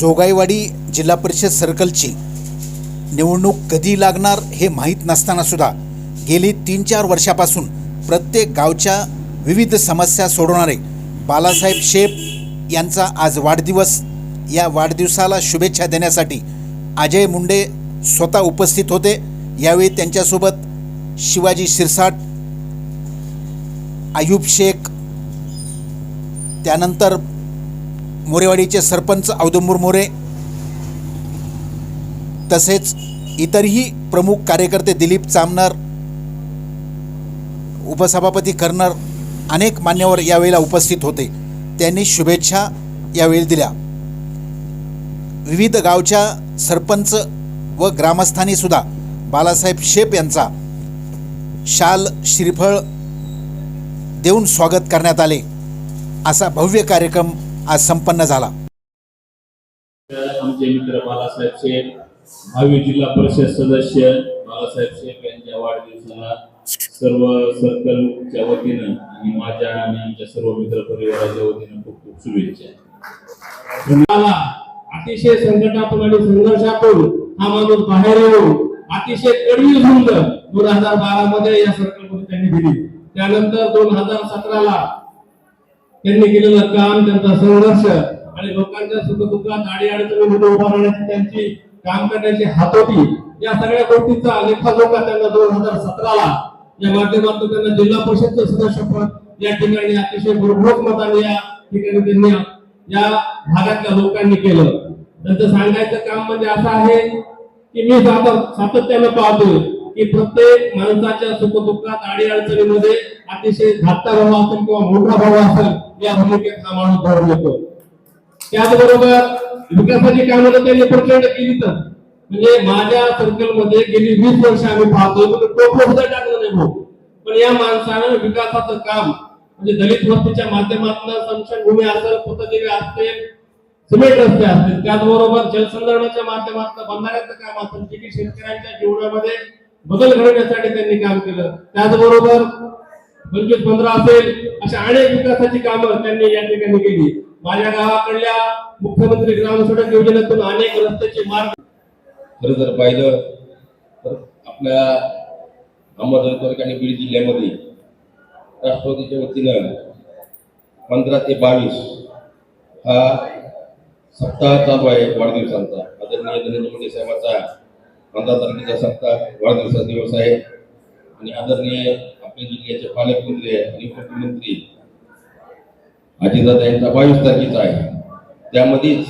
जोगाईवाडी जिल्हा परिषद सर्कलची निवडणूक कधी लागणार हे माहीत नसतानासुद्धा गेली तीन चार वर्षापासून प्रत्येक गावच्या विविध समस्या सोडवणारे बालासाहेब शेप यांचा आज वाढदिवस. या वाढदिवसाला शुभेच्छा देण्यासाठी अजय मुंडे स्वतः उपस्थित होते. यावेळी त्यांच्यासोबत शिवाजी शिरसाट आयुब शेख त्यानंतर मोरेवाडीचे सरपंच औदंबूर मोरे तसेच इतरही प्रमुख कार्यकर्ते दिलीप चामनर उपसभापती कर्नर अनेक मान्यवर यावेळेला उपस्थित होते. त्यांनी शुभेच्छा यावेळी दिल्या. विविध गावच्या सरपंच व ग्रामस्थांनी सुद्धा बालासाहेब शेप यांचा शाल श्रीफळ देऊन स्वागत करण्यात आले. असा भव्य कार्यक्रम आज संपन्न झाला. आमचे मित्र बालासाहेब शेख भावी जिल्हा परिषद सदस्य बालासाहेब शेख यांच्या वाढदिवसाला सर्व सर्कलच्या वतीनं आणि माझ्या आणि आमच्या सर्व मित्र परिवाराच्या वतीनं खूप खूप शुभेच्छा. अतिशय संकटातून आणि संघर्षातून हा माणूस बाहेर येऊन अतिशय कडवी झुंज दोन हजार बारा मध्ये या सर्कलमध्ये त्यांनी दिली. त्यानंतर दोन हजार सतराला त्यांनी केलेलं काम त्यांचा संघर्ष आणि लोकांच्या सुखदुःखात आडी अडचणीमध्ये उभा राहण्याची त्यांची काम करण्याची हातोटी या सगळ्या गोष्टीचा लेखाजोखा त्यांना दोन हजार सतराला या माध्यमातून त्यांना जिल्हा परिषदचं सदस्यपद या ठिकाणी अतिशय भरघोस मताने या ठिकाणी त्यांनी या भागातल्या लोकांनी केलं. त्यांचं सांगायचं काम म्हणजे असं आहे की मी सातत्यानं पाहतोय. की प्रत्येक माणसाच्या सुखदुःखात आडी अडचणीमध्ये अतिशय धाकटा भाऊ असेल किंवा मोठा भाऊ असेल या भूमिकेत हा माणूस भरून येतो. त्याचबरोबर विकासाची कामं तर त्यांनी प्रचंड केली तर म्हणजे माझ्या सर्कलमध्ये गेली वीस वर्ष आम्ही पाहतोय म्हणजे पण सुद्धा टाकलं नाही भाऊ. पण या माणसानं विकासाचं काम म्हणजे दलित वस्तीच्या माध्यमातून संशयभूमी असेल पुतदेवी असतील सिमेंट रस्ते असतील त्याचबरोबर जलसंधारणाच्या माध्यमातून बंधाऱ्याचं काम असेल जे की शेतकऱ्यांच्या जीवनामध्ये बदल घडवण्यासाठी त्यांनी काम केलं. त्याचबरोबर पंचवीस पंधरा असेल अशा अनेक विकासाची कामं त्यांनी या ठिकाणी केली. माझ्या गावाकडल्या मुख्यमंत्री ग्राम सडक योजनेतून अनेक रस्त्याचे मार्ग खरं जर पाहिलं तर आपल्या अहमदनगर आणि बीड जिल्ह्यामध्ये राष्ट्रवादीच्या वतीनं पंधरा ते बावीस हा सप्ताह चालू आहे वाढदिवसांचा आदरणीय नरेंद्र मोदी साहेबांचा पंधरा तारखेचा सप्ताह वाढदिवसाचा दिवस आहे आणि आदरणीय आपल्या जिल्ह्याचे पालकमंत्री आणि उपमुख्यमंत्री अजितदादा यांचा बावीस तारखेचा आहे. त्यामध्येच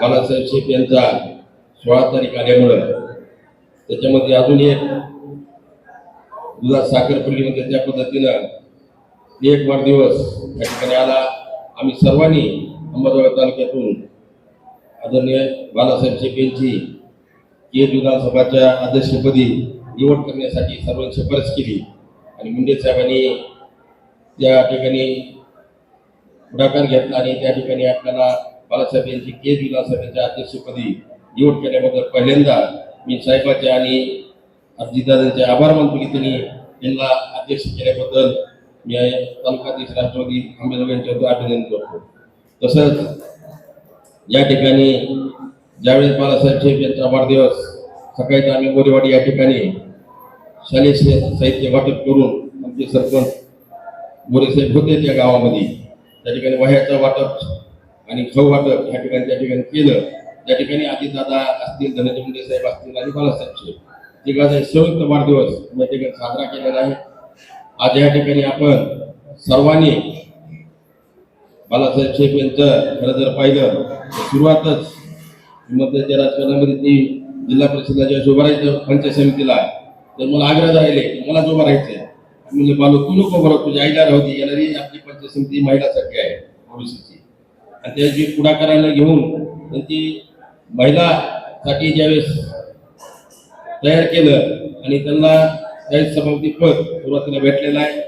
बाळासाहेब शेख यांचा सोळा तारीख आल्यामुळं त्याच्यामध्ये अजून एक दुधात साखर म्हणजे त्या पद्धतीनं एक वाढदिवस या ठिकाणी आला. आम्ही सर्वांनी अंबरगाव तालुक्यातून आदरणीय बाळासाहेब शेख यांची केज विधानसभाच्या अध्यक्षपदी निवड करण्यासाठी सर्वांनी शिफारस केली. आणि मुंडे साहेबांनी त्या ठिकाणी पुढाकार घेतला आणि त्या ठिकाणी आपल्याला बाळासाहेब यांची केज विधानसभेच्या अध्यक्षपदी निवड केल्याबद्दल पहिल्यांदा मी साहेबाचे आणि अजितदादांचे आभार मानतो की त्यांनी त्यांना अध्यक्ष केल्याबद्दल मी तालुकाध्यक्ष राष्ट्रवादी आंबेडकर यांच्या अभिनंदन करतो. तसंच या ठिकाणी ज्यावेळेस बाळासाहेब शेख यांचा वाढदिवस सकाळी आम्ही बोरेवाडी या ठिकाणी शालेय साहित्य वाटप करून आमचे सरपंच मोरेसाहेब होते त्या गावामध्ये. त्या ठिकाणी वह्याचं वाटप आणि खाऊ वाटप या ठिकाणी त्या ठिकाणी केलं. त्या ठिकाणी अजितदादा असतील धनंजय मुंडे साहेब असतील आणि बाळासाहेब शेख तिघाचा संयुक्त वाढदिवस म्हणजे या ठिकाणी साजरा केलेला आहे. आज या ठिकाणी आपण सर्वांनी बाळासाहेब शेख यांचं खरं जर पाहिलं तर सुरुवातच मध्याच्या राजकारणामध्ये ती जिल्हा परिषदला जेव्हा उभं राहायचं पंचायत समितीला तर मला आग्रह राहिले मला मला उभं आहे. म्हणजे बालू तू नको बरं तुझी आईला राहती येणारी आपली पंचायत समिती महिलासाठी आहे ओबीसीची आणि त्याची पुढाकाराला घेऊन त्यांची महिलासाठी ज्यावेळेस तयार केलं आणि त्यांना त्यावेळेस सभापती पद सुरुवातीला भेटलेलं आहे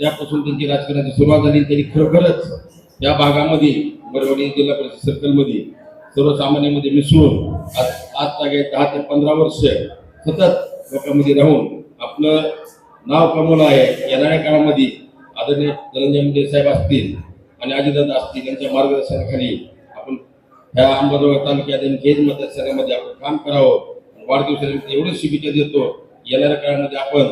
त्यापासून त्यांची राजकारणाची सुरुवात झाली. त्यांनी खरोखरच या भागामध्ये बरोबर जिल्हा परिषद सर्कलमध्ये सर्वसामान्यांमध्ये मिसळून आज आज जागे दहा ते पंधरा वर्ष सतत लोकांमध्ये राहून आपलं नाव कमवलं आहे. येणाऱ्या काळामध्ये आदरणीय धनंजय मुंडे साहेब असतील आणि अजितदादा असतील यांच्या मार्गदर्शनाखाली आपण ह्या अंबाजोगाई तालुक्यात आणि खेड मतदारसंघामध्ये आपण काम करावं. वाढदिवसानिमित्त एवढी शुभेच्छा देतो. येणाऱ्या काळामध्ये आपण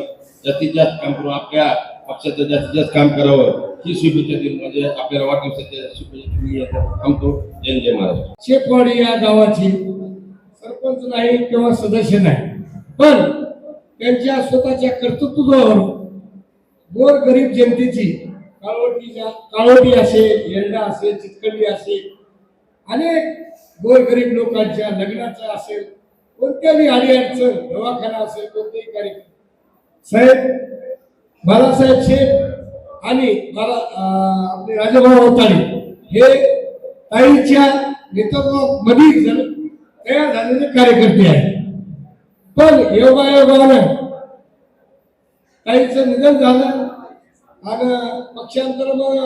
जास्तीत जास्त काम करू. आपल्या पक्षाचं जास्तीत जास्त काम करावं. ही शुभेच्छा देऊन म्हणजे आपल्याला वाढदिवसाच्या शुभेच्छा मी आता थांबतो जय जय महाराष्ट्र शेपवाडी या गावाची सरपंच नाही किंवा सदस्य नाही पण त्यांच्या स्वतःच्या कर्तृत्वावर गोर गरीब जनतेची काळवटीच्या काळवटी असेल येरडा असेल चितकंडी असेल अनेक गोरगरीब लोकांच्या लग्नाचा असेल कोणत्याही अडीअडचण दवाखाना असेल कोणतेही कार्यक्रम. साहेब बाळासाहेब शेख आणि मला आपले राजाभाऊ अवताडे हे ताईच्या नेतृत्वामध्ये जर तयार झालेले कार्यकर्ते आहेत. पण योगायोगानं ताईचं निधन झालं आणि पक्षांतर मग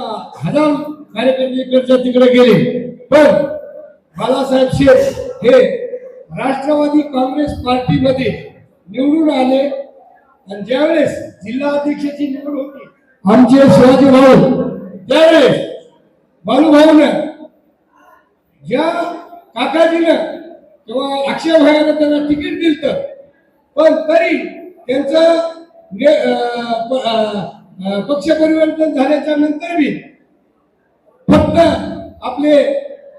हजार कार्यकर्ते इकडच्या तिकडे गेले. पण बाळासाहेब शेठ हे राष्ट्रवादी काँग्रेस पार्टीमध्ये निवडून आले आणि ज्यावेळेस जिल्हा अध्यक्षाची निवड होती आमचे शिवाजी भाऊ त्यावेळेस बालूभाऊनं ज्या काकाजीनं किंवा अक्षय भागानं त्यांना तिकीट दिलं पण तरी त्यांचं पक्ष परिवर्तन झाल्याच्यानंतर बी फक्त आपले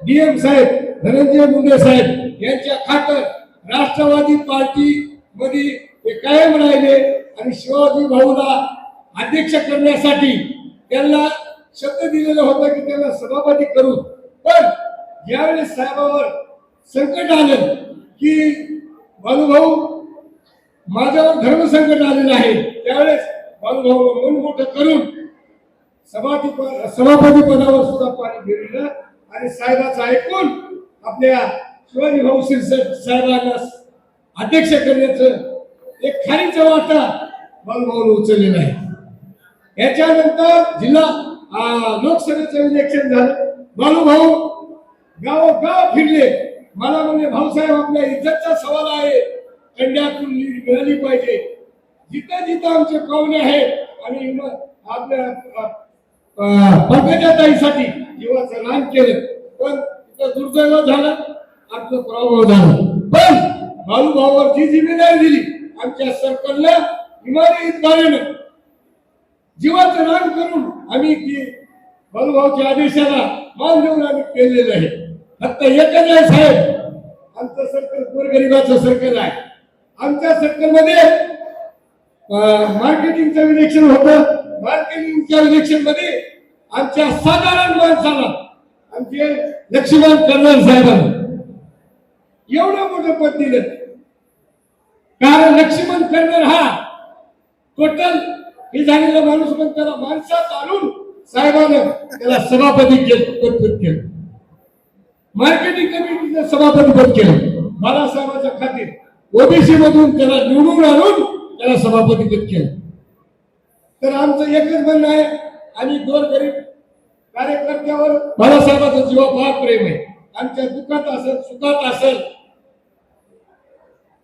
डीएम साहेब धनंजय मुंडे साहेब यांच्या खातर राष्ट्रवादी पार्टी मध्ये ते कायम राहिले आणि शिवाजी भाऊला अध्यक्ष करण्यासाठी त्यांना शब्द दिलेला होता की त्यांना सभापती करू. पण ज्यावेळेस साहेबावर संकट आलं की बालूभाऊ माझ्यावर धर्मसंकट आलेलं आहे. त्यावेळेस बालूभाऊ मन मोठं करून सभापती सभापती पदावर सुद्धा पाणी फिरलं आणि साहेबाचं ऐकून आपल्या शिवाजी भाऊ शिरसट साहेबांना अध्यक्ष करण्याचं एक खारीचं वाटा बालूभाऊने उचललेलं आहे. याच्यानंतर जिल्हा लोकसभेचं इलेक्शन झालं. बालूभाऊ गावोगाव फिरले. मला म्हणजे भाऊसाहेब आपल्या इज्जतचा सवाल आहे. कंड्यातून मिळाली पाहिजे. जिथं जिथं आमचे पाहुणे आहेत आणि मग आपल्या पंकजा ताईसाठी जीवाचं नाम केलं. पण तिथं दुर्दैव झालं आमचं पराभव झाला. पण बालूभावावर जी जिम्मेदारी दिली आमच्या सरकारला इमारतीत गाड्यानं जीवाचं रान करून आम्ही ती बालूभाऊच्या आदेशाला मान देऊन आम्ही केलेलं आहे. फक्त एकच आहे साहेब आमचं सरकार गोरगरिबाचं सरकार आहे. आमच्या सरकारमध्ये मार्केटिंगचं इलेक्शन होतं. मार्केटिंगच्या इलेक्शनमध्ये आमच्या साधारण माणसाला आमचे लक्ष्मण कर्नल साहेबांना एवढं मोठं पद दिलं. कारण लक्ष्मण कर्नल हा टोटल हे झालेला माणूस पण त्याला माणसात आणून साहेबानं त्याला सभापती केलं पद केलं. मार्केटिंग कमिटीचं सभापती पद केलं. बाळासाहेबाच्या खातीर ओबीसी मधून त्याला निवडून आणून त्याला सभापती पद केलं. तर आमचं एकच म्हणणं आहे आणि गोरगरीब कार्यकर्त्यावर बाळासाहेबाचं जीवा फार प्रेम आहे. आमच्या दुःखात असेल सुखात असेल.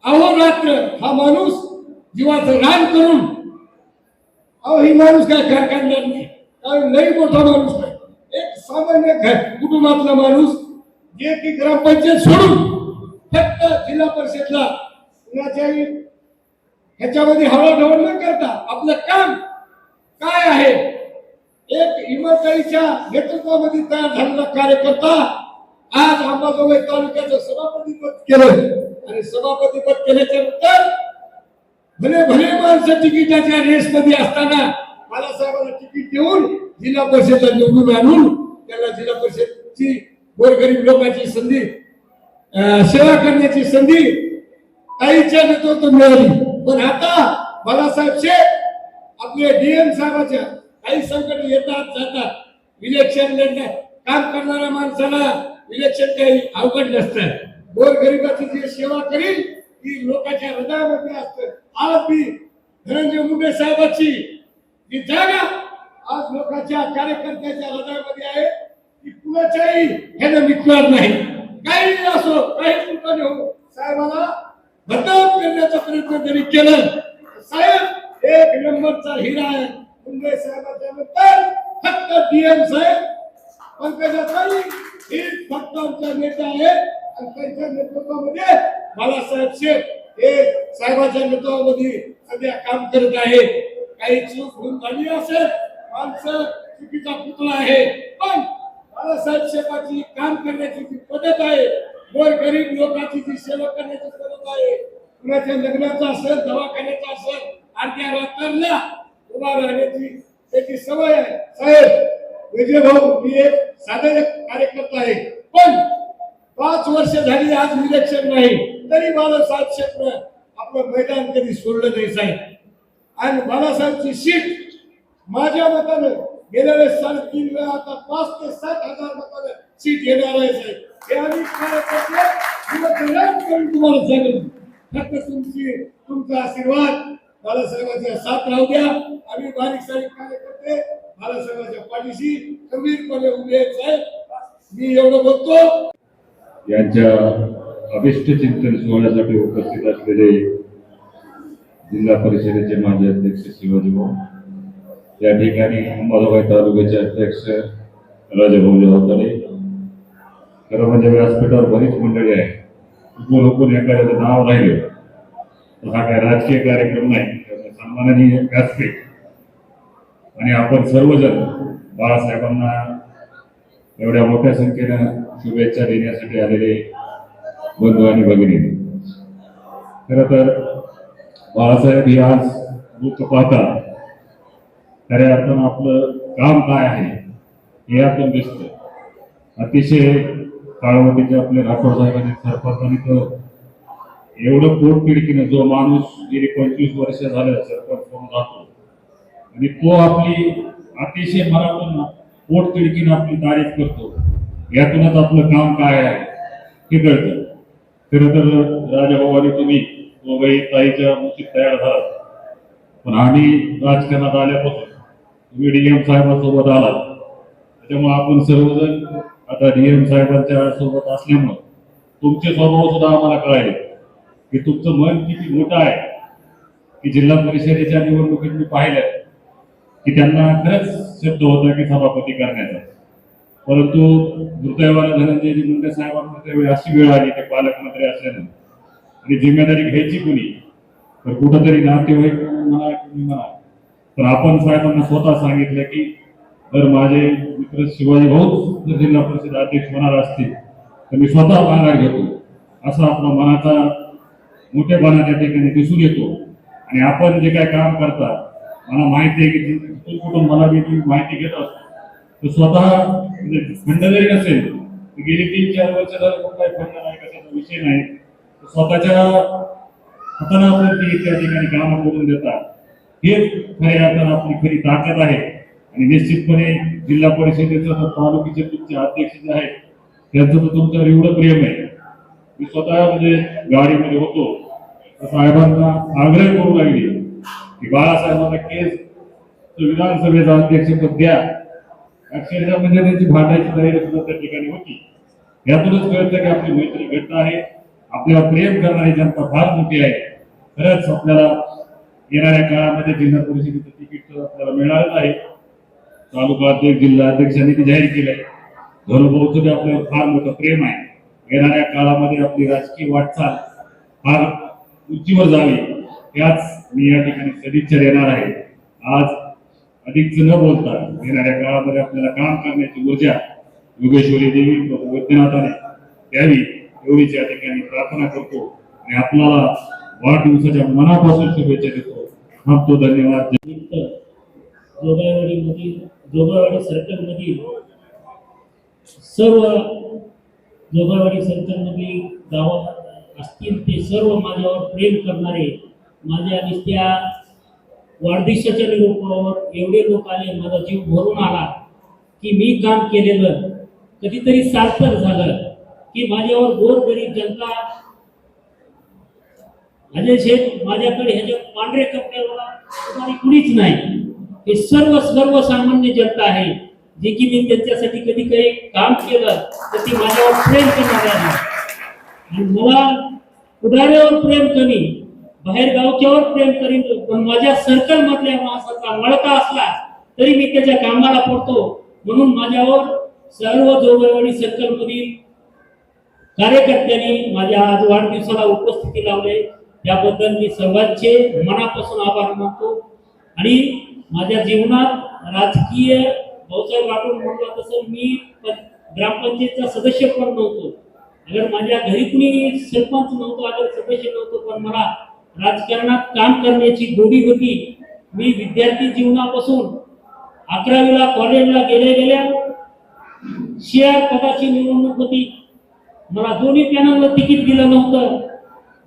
अहोरात्र हा माणूस जीवाचं रान करून अहो ही माणूस काय घर काढणार नाही. लई मोठा माणूस नाही एक सामान्य घर कुटुंबातला माणूस जे की ग्रामपंचायत सोडून फक्त जिल्हा परिषदला कुणाच्याही ह्याच्यामध्ये हळूहळू न करता आपलं काम काय आहे? एक इमारतीच्या नेतृत्वामध्ये तयार झालेला कार्यकर्ता आज अंबाजोगाई तालुक्याचं सभापतीपद केलं. आणि सभापतीपद केल्याच्यानंतर भले भले माणसं तिकिटाच्या रेसमध्ये असताना बाळासाहेबांना तिकीट देऊन जिल्हा परिषदला निवडून आणून त्याला जिल्हा परिषदची गोरगरीब लोकांची संधी सेवा करण्याची संधी काहीच्या नेतृत्व मिळाली. पण आता बाळासाहेब शेठ आपले डीएम साहेबाच्या काही संकट येतात जातात. इलेक्शन लढण्यात काम करणाऱ्या माणसाला इलेक्शन काही अवघड नसतं. गोरगरिबाची जी सेवा करील ती लोकांच्या हृदयामध्ये असतं. आज मी धनंजय मुंडे साहेबाची जी जागा आज लोकांच्या कार्यकर्त्याच्या हृदयामध्ये आहे ती कुणाच्याही ह्यानं विकणार नाही. काही असो काही लोकांनी हो. साहेबाला बदनाम करण्याचा प्रयत्न जरी केला. साहेब एक नंबरचा हिरा आहे. मुंबई साहेबाच्या नंतर फक्त डीएम साहेब. पंकजाताई हेच फक्त आमचा नेता आहे. आणि त्यांच्या नेतृत्वामध्ये बाळासाहेब शेख हे साहेबांच्या नेतृत्वामध्ये सध्या काम करत आहे. काही चूक होऊन झाली असेल माणसं चुकीचा पुतळा आहे. पण बाळासाहेब शेखाची काम करण्याची जी पद्धत आहे गोर गरीब लोकांची जी सेवा करण्याची पद्धत आहे कुणाच्या लग्नाचा असेल दवाखान्याचा असेल अर्ध्या रात्रला उभा राहण्याची त्याची सवय आहे. साहेब विजय भाऊ मी एक साधारण कार्यकर्ता आहे. पण पाच वर्ष झाली आज इलेक्शन नाही. तरी बाळासाहेब क्षेत्र आपलं मैदान कधी सोडलं नाही साहेब. आणि बाळासाहेबची सीट माझ्या मतानं गेल्या वेळेस साडेतीन वेळा आता पाच ते सात हजार मतानं सीट येणार आहे साहेब. हे आम्ही करून तुम्हाला सांगेल फक्त तुमची तुमचा आशीर्वाद. बाळासाहेबांच्या साथ राहू द्या. आम्ही बारीक सारीक कार्यकर्ते बाळासाहेबांच्या पाठीशी खंबीरपणे उभे आहेत साहेब. मी एवढं बोलतो. यांच्या अभिष्ट चिंतन सोहळ्यासाठी उपस्थित असलेले जिल्हा परिषदेचे माजी अध्यक्ष शिवाजी भाऊ या ठिकाणी अंबाजोगाई तालुक्याचे अध्यक्ष राजाभाऊ जवाबदारे खरं म्हणजे व्यासपीठावर बरीच मंडळी आहे. चुकून एखाद्याचं नाव राहिलं तर हा काय राजकीय कार्यक्रम नाही सन्माननीय व्यासपीठ. आणि आपण सर्वजण बाळासाहेबांना एवढ्या मोठ्या संख्येनं शुभेच्छा देण्यासाठी आलेले बंधू आणि भगिनी. खरं तर बाळासाहेब हे आज दूत पाहता खऱ्या अर्थानं आपलं काम काय आहे हे आपण दिसतं अतिशय काळवटीचे आपले राठोड साहेबांनी सरपंचांनी तर एवढं पोट पिडकीनं जो माणूस गेली पंचवीस वर्ष झालं सरपंच म्हणून राहतो आणि तो आपली अतिशय मनातून पोट तिडकीनं आपली तारीफ करतो. यातूनच आपलं काम काय आहे हे कळतं. खरं तर राजाभावानी तुम्ही दोघंही ताईच्या मुशीत तयार झालात. पण आम्ही राजकारणात आल्यापासून तुम्ही डीएम साहेबांसोबत आलात. त्याच्यामुळे आपण सर्वजण आता डीएम साहेबांच्या सोबत असल्यामुळं तुमचे स्वभाव सुद्धा आम्हाला कळाले. की तुमचं मन किती मोठं आहे की जिल्हा परिषदेच्या निवडणुकीत मी पाहिलं की त्यांना खरंच शब्द होता की सभापती करण्याचा. परंतु दुर्दैवाला धनंजयजी मुंडे साहेबांना त्यावेळी अशी वेळ आली ते पालकमंत्री असल्यानं आणि जिम्मेदारी घ्यायची कुणी? तर कुठंतरी नातेवाईक म्हणा तुम्ही म्हणा तर आपण साहेबांना स्वतः सांगितलं की जर माझे मित्र शिवाजी भाऊ जर जिल्हा परिषद अध्यक्ष होणार असतील तर मी स्वतः माघार घेतो. असा आपला मनाचा मोठेपणा त्या ठिकाणी दिसून येतो. आणि आपण जे काय काम करता मला माहिती आहे की कुठून मला मी माहिती घेत असतो. तर स्वतः म्हणजे खंड जरी नसेल तर गेली तीन चार वर्ष झालं पण खंड नाही कशाचा विषय नाही. तर स्वतःच्या हाताने आपण ती त्या ठिकाणी कामं करून देतात. हेच खऱ्या अर्थानं आपली खरी ताकद आहे. आणि निश्चितपणे जिल्हा परिषदेचं तर तालुक्याचे तुमचे अध्यक्ष जे आहेत त्यांचं तर तुमच्यावर एवढं प्रेम आहे. मी स्वतः म्हणजे गाडीमध्ये होतो. तर साहेबांना आग्रह करू लागले की बाळासाहेबांना केस विधानसभेचा अध्यक्षपद द्या. अक्षरशः म्हणजे त्यांची भांडायची तयारी सुद्धा त्या ठिकाणी होती. यातूनच कळतं की आपली मैत्री घट्ट आहे आपल्याला प्रेम करणारी जनता फार मोठी आहे. खरंच आपल्याला येणाऱ्या काळामध्ये जिल्हा परिषदेचं तिकीट आपल्याला मिळालं आहे. तालुका अध्यक्ष जिल्हा अध्यक्षांनी ते जाहीर केलंय धनुभाऊचं आपल्यावर फार मोठं प्रेम आहे. येणाऱ्या काळामध्ये आपली राजकीय वाटचाल फार उंचीवर जावी. याच मी या ठिकाणी सदिच्छा देणार आहे. आज अधिकच न बोलता येणाऱ्या काळामध्ये आपल्याला काम करण्याची ऊर्जा योगेश्वरी देवी वैद्यनाथाने द्यावी एवढीच या ठिकाणी प्रार्थना करतो. आणि आपल्याला वाढदिवसाच्या मनापासून शुभेच्छा देतो. थांबतो धन्यवाद. निमित्त जोगावाडीमधील जोगावाडी सर्कलमधील सर्व जोगावाडी सर्कलमधील गावात असतील ते सर्व माझ्यावर प्रेम करणारे माझ्या नुसत्या वाढदिवसाच्या निरोपावर एवढे लोक आले माझा जीव भरून आला की मी काम केलेलं कधीतरी सार्थक झालं की माझ्यावर गोरगरीब जनता अजय शेठ माझ्याकडे ह्याच्या पांढरे कपड्यावर कुणीच नाही. हे सर्व सर्वसामान्य जनता आहे जे की मी त्यांच्यासाठी कधी काही काम केलं तर ती माझ्यावर प्रेम करणार आहे. आणि मला पुढाऱ्यावर प्रेम कमी बाहेर गावच्यावर प्रेम करीन पण माझ्या सर्कल मधल्या माणसाचा मळका असला तरी मी त्याच्या कामाला पडतो. म्हणून माझ्यावर सर्व जोगळवाडी सर्कल मधील कार्यकर्त्यांनी माझ्या आज वाढदिवसाला उपस्थिती लावले. त्याबद्दल मी सर्वांचे मनापासून आभार मानतो. आणि माझ्या जीवनात राजकीय भाऊसाहेब राठोड म्हटलं तसं मी ग्रामपंचायतचा सदस्य पण नव्हतो. अगर माझ्या घरी कुणी सरपंच नव्हतो अगर सदस्य नव्हतो पण मला राजकारणात काम करण्याची गोडी होती. मी विद्यार्थी जीवनापासून अकरावीला कॉलेजला गेल्या गेल्या शेअर पदाची निवडणूक होती. मला दोन्ही पॅनलला तिकीट दिलं नव्हतं.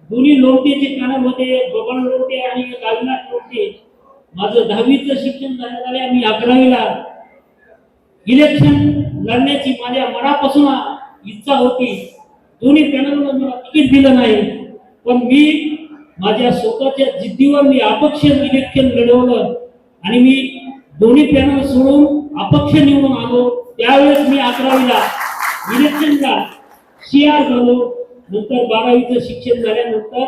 दोन्ही लोटेचे पॅनल होते बबन लोटे आणि एक अविनाश माझं दहावीचं शिक्षण झालं मी अकरावीला. इलेक्शन लढण्याची माझ्या मनापासून इच्छा होती. दोन्ही पॅनलला मला तिकीट दिलं नाही. पण मी माझ्या स्वतःच्या जिद्दीवर मी अपक्ष इलेक्शन लढवलं आणि मी दोन्ही पॅनल सोडून अपक्ष निवडून आलो. त्यावेळेस मी अकरावीला इलेक्शनला सीआर झालो. नंतर बारावीचं शिक्षण झाल्यानंतर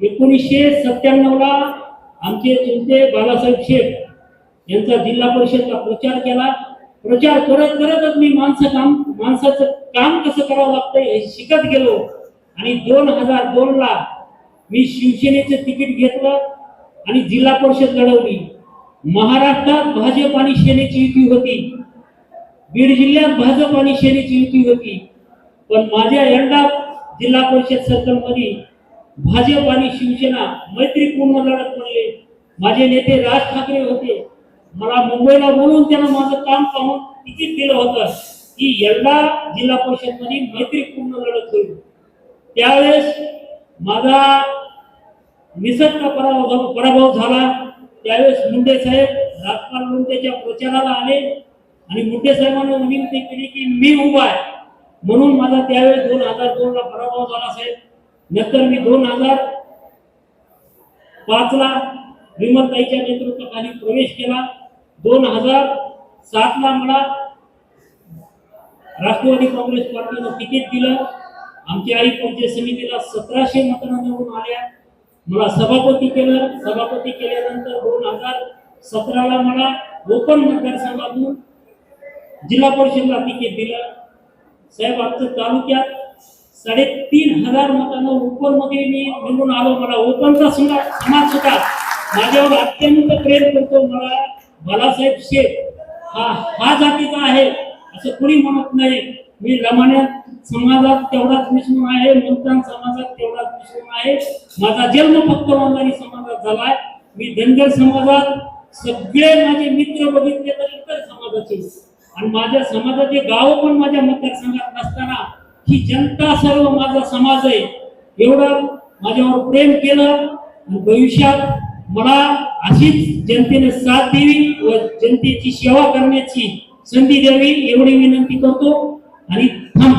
एकोणीसशे सत्त्याण्णवला आमचे चिंते बाळासाहेब शेख यांचा जिल्हा परिषदला प्रचार केला. प्रचार करत करतच मी माणसं काम माणसाचं काम कसं करावं लागतं हे शिकत गेलो. आणि दोन हजार दोनला मी शिवसेनेचं तिकीट घेतलं आणि जिल्हा परिषद लढवली. महाराष्ट्रात भाजप आणि सेनेची युती होती. बीड जिल्ह्यात भाजप आणि सेनेची युती होती. पण माझ्या यंदा जिल्हा परिषद सर्कलमध्ये भाजप आणि शिवसेना मैत्रीपूर्ण लढत म्हणले माझे नेते राज ठाकरे होते. मला मुंबईला बोलून त्यांना माझं काम पाहून तिकीट दिलं होतं. की यंदा जिल्हा परिषदमध्ये मैत्रीपूर्ण लढत होईल. त्यावेळेस माझा निसटता पराभव पराभव झाला. त्यावेळेस मुंडे साहेब राजपाल मुंडेच्या प्रचाराला आले आणि मुंडे साहेबांना विनंती केली की मी उभा आहे. म्हणून माझा त्यावेळेस दोन हजार दोन ला पराभव झाला साहेब. नंतर मी दोन हजार पाच ला विमलताईच्या नेतृत्वाखाली प्रवेश केला. दोन हजार सात ला मला राष्ट्रवादी काँग्रेस पार्टीनं तिकीट दिलं. आमच्या आई पंचायत समितीला सतराशे मतांना निवडून आल्या? मला सभापती केलं. सभापती केल्यानंतर दोन हजार सतराला मला ओपन मतदारसंघातून जिल्हा परिषदला तिकीट दिलं. साहेब आमच्या तालुक्यात साडेतीन हजार मतांना ओपनमध्ये मी निवडून आलो. मला ओपनचा सुद्धा समाज सुद्धा माझ्यावर अत्यंत प्रेम करतो. मला बालासाहेब शेख हा हा जातीचा आहे. असं कोणी म्हणत नाही. मी लमाण्यात समाजात तेवढाच मिसळून आहे मुलतान समाजात तेवढाच मिसळून आहे. माझा जन्म फक्त वंजारी समाजात झालाय. मी धनगर समाजात सगळे माझे मित्र बघितले तर इतर समाजाचे. आणि माझ्या समाजाचे गाव पण माझ्या मतदारसंघात नसताना ही जनता सर्व माझा समाज आहे. एवढं माझ्यावर प्रेम केलं आणि भविष्यात मला अशीच जनतेने साथ द्यावी व जनतेची सेवा करण्याची संधी द्यावी एवढी विनंती करतो आणि थांब.